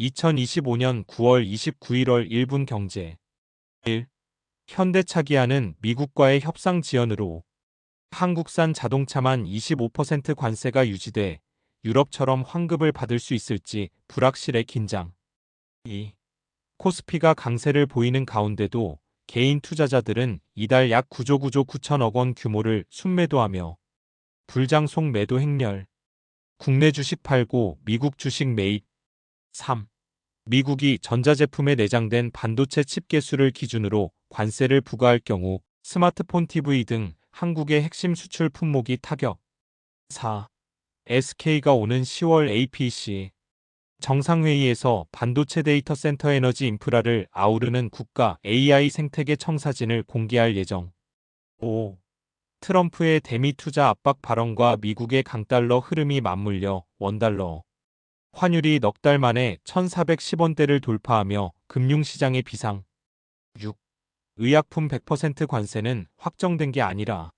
2025년 9월 29일 1분 경제 1. 현대차 기아는 미국과의 협상 지연으로 한국산 자동차만 25% 관세가 유지돼 유럽처럼 환급을 받을 수 있을지 불확실해 긴장. 2. 코스피가 강세를 보이는 가운데도 개인 투자자들은 이달 약 9조 9조 9천억 원 규모를 순매도하며 불장속 매도 행렬. 국내 주식 팔고 미국 주식 매입. 3. 미국이 전자제품에 내장된 반도체 칩 개수를 기준으로 관세를 부과할 경우 스마트폰 TV 등 한국의 핵심 수출 품목이 타격. 4. SK가 오는 10월 APC 정상회의에서 반도체 데이터 센터 에너지 인프라를 아우르는 국가 AI 생태계 청사진을 공개할 예정. 5. 트럼프의 대미 투자 압박 발언과 미국의 강달러 흐름이 맞물려 원달러. 환율이 넉 달 만에 1410원대를 돌파하며 금융시장의 비상. 6. 의약품 100% 관세는 확정된 게 아니라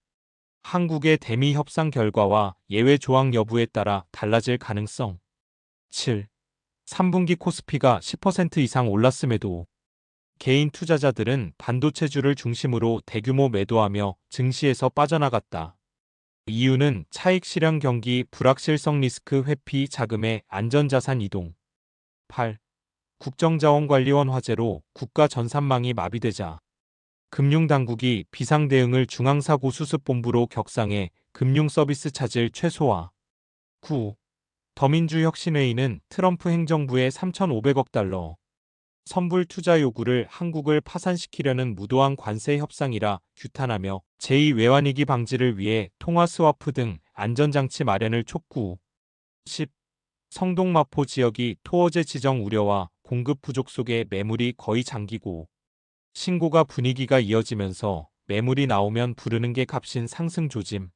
한국의 대미 협상 결과와 예외 조항 여부에 따라 달라질 가능성. 7. 3분기 코스피가 10% 이상 올랐음에도 개인 투자자들은 반도체주를 중심으로 대규모 매도하며 증시에서 빠져나갔다. 이유는 차익 실현 경기 불확실성 리스크 회피 자금의 안전자산 이동. 8. 국정자원관리원 화재로 국가 전산망이 마비되자 금융당국이 비상대응을 중앙사고수습본부로 격상해 금융서비스 차질 최소화. 9. 더민주 혁신회의는 트럼프 행정부의 3,500억 달러 선불 투자 요구를 한국을 파산시키려는 무도한 관세 협상이라 규탄하며 제2 외환위기 방지를 위해 통화 스와프 등 안전장치 마련을 촉구. 10. 성동마포 지역이 토어제 지정 우려와 공급 부족 속에 매물이 거의 잠기고 신고가 분위기가 이어지면서 매물이 나오면 부르는 게 값인 상승 조짐.